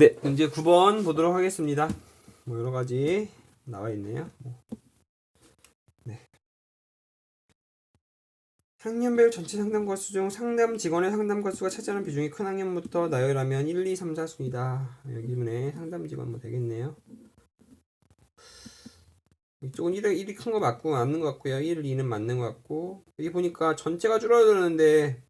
네, 이제 9번 보도록 하겠습니다. 뭐 여러 가지 나와 있네요. 뭐. 네. 학년별 전체 상담 건수 중 상담 직원의 상담 건수가 차지하는 비중이 큰 학년부터 나열하면 1, 2, 3, 4 순이다. 여기 분에 상담 직원 뭐 되겠네요. 이쪽은 1이, 1이 큰 거 맞고 맞는 것 같고요. 1, 2는 맞는 것 같고 여기 보니까 전체가 줄어드는데 어,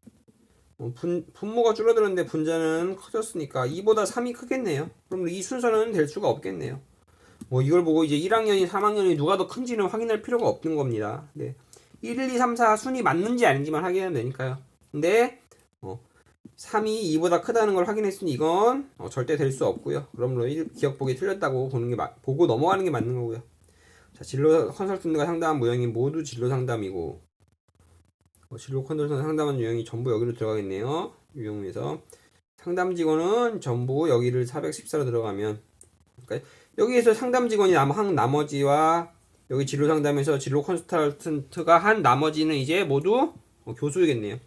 분, 분모가 줄어드는데 분자는 커졌으니까 2보다 3이 크겠네요. 그럼 이 순서는 될 수가 없겠네요. 뭐 이걸 보고 이제 1학년이 3학년이 누가 더 큰지는 확인할 필요가 없는 겁니다. 네. 1, 2, 3, 4 순이 맞는지 아닌지만 확인하면 되니까요. 근데 어, 3이 2보다 크다는 걸 확인했으니 이건 어, 절대 될 수 없고요. 그러므로 1 기억 보기 틀렸다고 보는 게 마, 보고 넘어가는 게 맞는 거고요. 자, 진로 컨설턴트가 상담한 모형이 모두 진로 상담이고 뭐 진로 컨설턴트 상담한 유형이 전부 여기로 들어가겠네요. 유형에서 상담 직원은 전부 여기를 414로 들어가면 그러니까 여기에서 상담 직원이 남- 한 나머지와 여기 진로 상담에서 진로 컨설턴트가 한 나머지는 이제 모두 어, 교수이겠네요.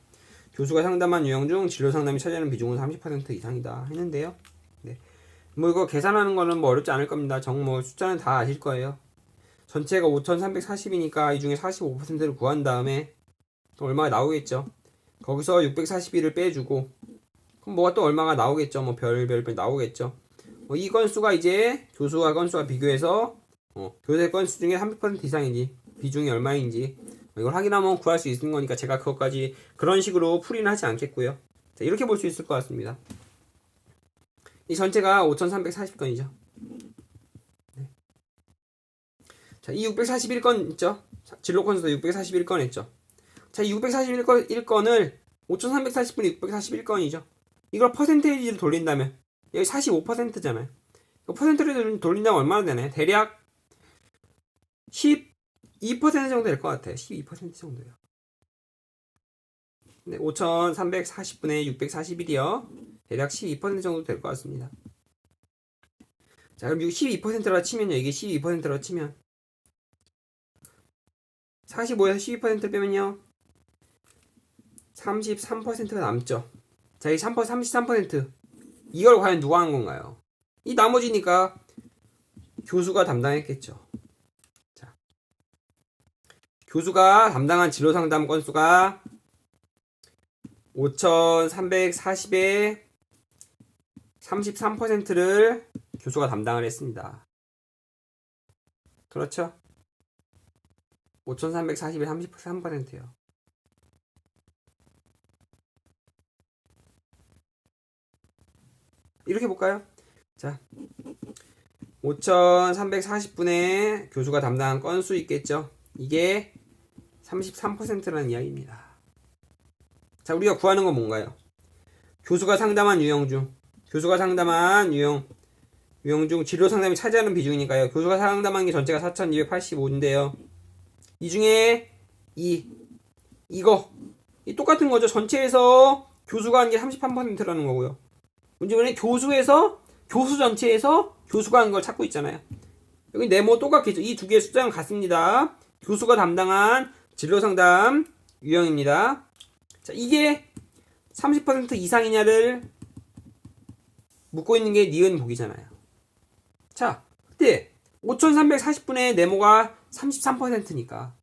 교수가 상담한 유형 중 진로 상담이 차지하는 비중은 30% 이상이다 했는데요. 네. 뭐 이거 계산하는 거는 뭐 어렵지 않을 겁니다. 정 뭐 숫자는 다 아실 거예요. 전체가 5,340이니까 이 중에 45%를 구한 다음에 또 얼마가 나오겠죠. 거기서 641을 빼주고 그럼 뭐가 또 얼마가 나오겠죠. 뭐 별별별 나오겠죠. 뭐이 건수가 이제 교수와 건수와 비교해서 어, 교재 건수 중에 30% 이상인지 비중이 얼마인지 이걸 확인하면 구할 수 있는 거니까 제가 그것까지 그런 식으로 풀이는 하지 않겠고요. 자, 이렇게 볼 수 있을 것 같습니다. 이 전체가 5,340건이죠. 자, 이 641건 있죠? 자, 진로 건수도 641건 했죠. 자, 이 641건 1건을 5340분이 641건이죠. 이걸 퍼센테이지로 돌린다면 여기 45%잖아요. 이거 퍼센트를 돌린다면 얼마나 되나요? 대략 12% 정도 될 것 같아요. 12% 정도요. 네, 5340분의 641이요. 대략 12% 정도 될 것 같습니다. 자, 그럼 12%라 치면요. 이게 12%라 치면 45에서 12% 빼면요. 33%가 남죠. 자, 이 3%, 33%. 이걸 과연 누가 한 건가요? 이 나머지니까 교수가 담당했겠죠. 자. 교수가 담당한 진로 상담 건수가 5,340에 33%를 교수가 담당을 했습니다. 그렇죠? 5,340에 33%예요. 이렇게 볼까요? 자, 5,340분의 교수가 담당한 건수 있겠죠? 이게 33%라는 이야기입니다. 자, 우리가 구하는 건 뭔가요? 교수가 상담한 유형 중, 교수가 상담한 유형, 유형 중 진로 상담이 차지하는 비중이니까요. 교수가 상담한 게 전체가 4,285인데요. 이 중에 이 이거 이 똑같은 거죠. 전체에서 교수가 한 게 33%라는 거고요. 문제는 교수에서 교수 전체에서 교수가 한 걸 찾고 있잖아요. 여기 네모 똑같겠죠. 이 두 개의 숫자는 같습니다. 교수가 담당한 진로 상담 유형입니다. 자, 이게 30% 이상이냐를 묻고 있는 게 니은 보기잖아요. 자, 그때 5340분의 네모가 33%니까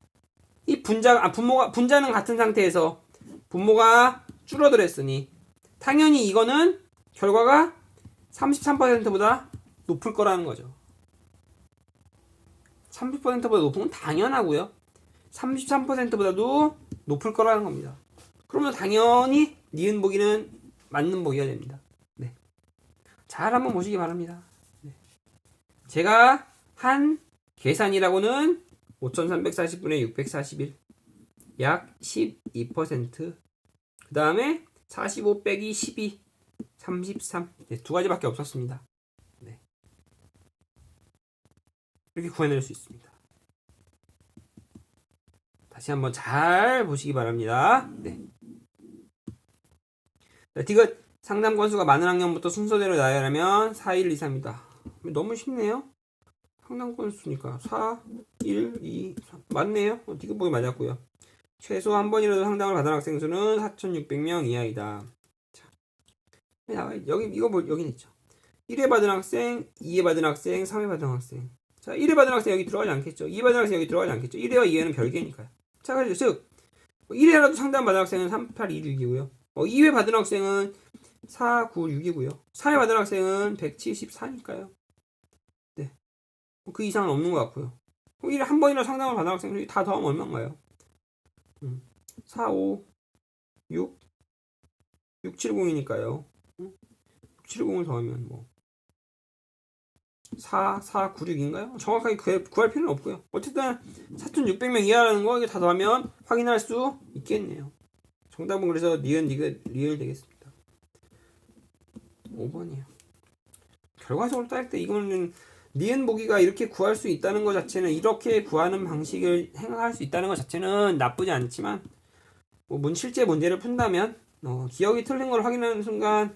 이 분자 아 분모가 분자는 같은 상태에서 분모가 줄어들었으니 당연히 이거는 결과가 33%보다 높을 거라는 거죠. 30%보다 높은 건 당연하고요. 33%보다도 높을 거라는 겁니다. 그러면 당연히 니은 보기는 맞는 보기가 됩니다. 네. 잘 한번 보시기 바랍니다. 네. 제가 한 계산이라고는 5340분의 641. 약 12%. 그 다음에 45 빼기 12. 33. 네, 두 가지밖에 없었습니다. 네. 이렇게 구해낼 수 있습니다. 다시 한번 잘 보시기 바랍니다. 네. 자, 디귿 상담 건수가 많은 학년부터 순서대로 나열하면 4, 1, 2, 3이다. 너무 쉽네요. 상담 건수니까 4, 1, 2, 3 맞네요. 어, 디귿 보기 맞았고요. 최소 한 번이라도 상담을 받은 학생 수는 4,600명 이하이다. 자, 나와 여기 이거 뭐 여기 있죠. 1회 받은 학생, 2회 받은 학생, 3회 받은 학생. 자, 1회 받은 학생 여기 들어가지 않겠죠. 2회 받은 학생 여기 들어가지 않겠죠. 1회와 2회는 별개니까요. 자, 그래서 즉 1회라도 상담 받은 학생은 3, 8, 2, 6이고요. 어, 2회 받은 학생은 4, 9, 6이고요. 4회 받은 학생은 174니까요. 네. 뭐그 이상은 없는 것 같고요. 1회 한 번이나 상담을 받은 학생들이 다 더하면 얼마인가요? 음, 4, 5, 6, 670이니까요. 670을 더하면 뭐 4, 4, 9, 6인가요? 정확하게 구할 필요는 없고요. 어쨌든 4,600명 이하라는 거 이게 다 더하면 확인할 수 있겠네요. 정답은 그래서 니은, 니은, 리을 되겠습니다. 5번이요. 결과적으로 따질 때 이거는 니은 보기가 이렇게 구할 수 있다는 것 자체는 이렇게 구하는 방식을 생각할 수 있다는 것 자체는 나쁘지 않지만 뭐 문, 실제 문제를 푼다면 어, 기억이 틀린 걸 확인하는 순간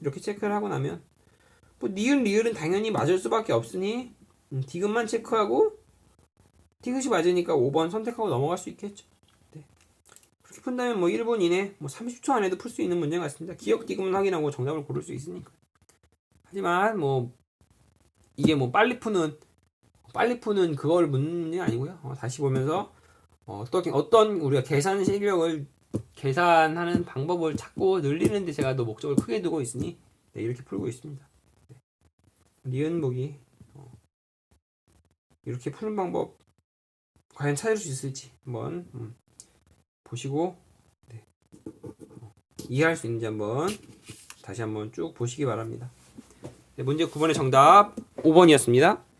이렇게 체크를 하고 나면 뭐 니은 리을은 당연히 맞을 수밖에 없으니 음, 디귿만 체크하고 디귿이 맞으니까 5번 선택하고 넘어갈 수 있겠죠. 네. 그렇게 푼다면 뭐 1분 이내 뭐 30초 안에도 풀 수 있는 문제 같습니다. 기억 디귿만 확인하고 정답을 고를 수 있으니까. 하지만 뭐 이게 뭐 빨리 푸는 빨리 푸는 그걸 묻는 게 아니고요. 어, 다시 보면서 어, 어떻게 어떤 우리가 계산 실력을 계산하는 방법을 찾고 늘리는데 제가 더 목적을 크게 두고 있으니 네, 이렇게 풀고 있습니다. 네. 니은 보기 어, 이렇게 푸는 방법 과연 찾을 수 있을지 한번 음, 보시고 네. 어, 이해할 수 있는지 한번 다시 한번 쭉 보시기 바랍니다. 네, 문제 9번의 정답 5번이었습니다.